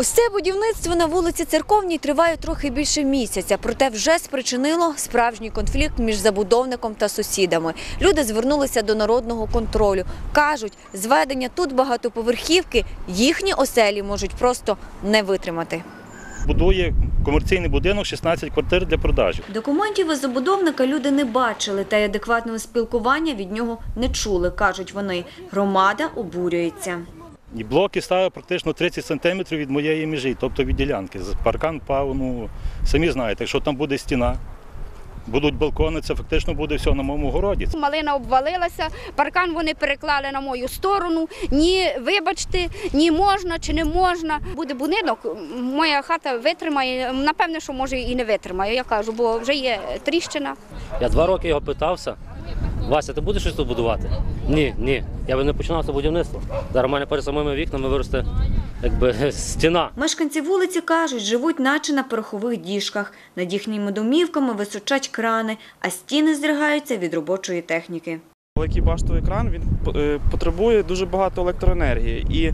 Ось це будівництво на вулиці Церковній триває трохи більше місяця, проте вже спричинило справжній конфлікт між забудовником та сусідами. Люди звернулися до народного контролю. Кажуть, зведення тут багатоповерхівки їхні оселі можуть просто не витримати. Будує комерційний будинок 16 квартир для продажі. Документів із забудовника люди не бачили, та й адекватного спілкування від нього не чули, кажуть вони. Громада обурюється. І блоки ставив практично 30 сантиметрів від моєї межі, тобто від ділянки. Паркан впав, ну самі знаєте, якщо там буде стіна, будуть балкони, це фактично буде все на моєму городі. Малина обвалилася, паркан вони переклали на мою сторону. Ні, вибачте, ні можна чи не можна. Буде будинок, моя хата витримає. Напевне, що може і не витримає. Я кажу, бо вже є тріщина. Я два роки його питався. Вася, ти будеш щось тут будувати? Ні, ні. Я би не починав це будівництво. Зараз в мене перед самими вікнами виросте якби стіна. Мешканці вулиці кажуть, живуть наче на порохових діжках. Над їхніми домівками височать крани, а стіни здригаються від робочої техніки. Великий баштовий кран він е, потребує дуже багато електроенергії. І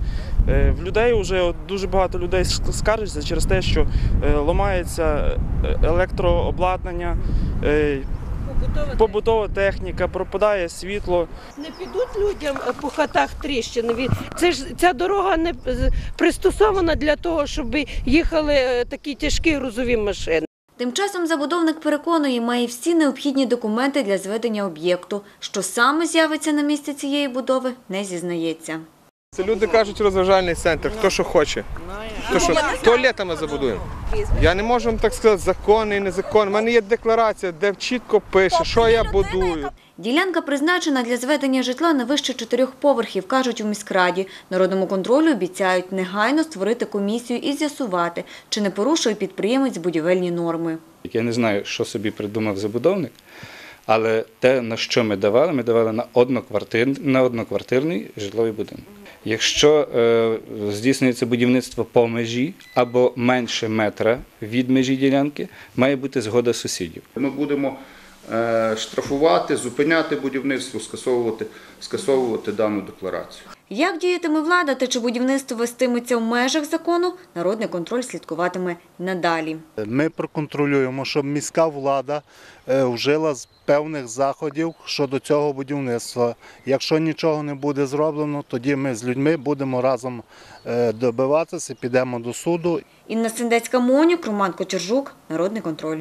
е, в людей вже дуже багато людей ск- скаржаться через те, що е, ламається електрообладнання, е, побутова техніка, пропадає світло. Не підуть людям е, по хатах тріщини. Це ж ця дорога не пристосована для того, щоб їхали е, такі тяжкі грузові машини. Тим часом забудовник переконує, має всі необхідні документи для зведення об'єкту. Що саме з'явиться на місці цієї будови, не зізнається. Це люди кажуть розважальний центр, хто що хоче. Хто що туалетами забудуємо. Я не можу вам так сказати, законний, незаконний. У мене є декларація, де чітко пише, що я будую. Ділянка призначена для зведення житла на вище чотирьох поверхів, кажуть у міськраді. Народному контролю обіцяють негайно створити комісію і з'ясувати, чи не порушує підприємець будівельні норми. Я не знаю, що собі придумав забудовник, але те, на що ми давали, ми давали на, одноквартир, на одноквартирний житловий будинок. Якщо е, здійснюється будівництво по межі або менше метра від межі ділянки, має бути згода сусідів. Ми будемо штрафувати, зупиняти будівництво, скасовувати, скасовувати дану декларацію. Як діятиме влада та чи будівництво вестиметься в межах закону, народний контроль слідкуватиме надалі. Ми проконтролюємо, щоб міська влада е, вжила з певних заходів щодо цього будівництва. Якщо нічого не буде зроблено, тоді ми з людьми будемо разом е, добиватися, підемо до суду Інна Сендецька Монюк, Роман Кочержук, Народний контроль.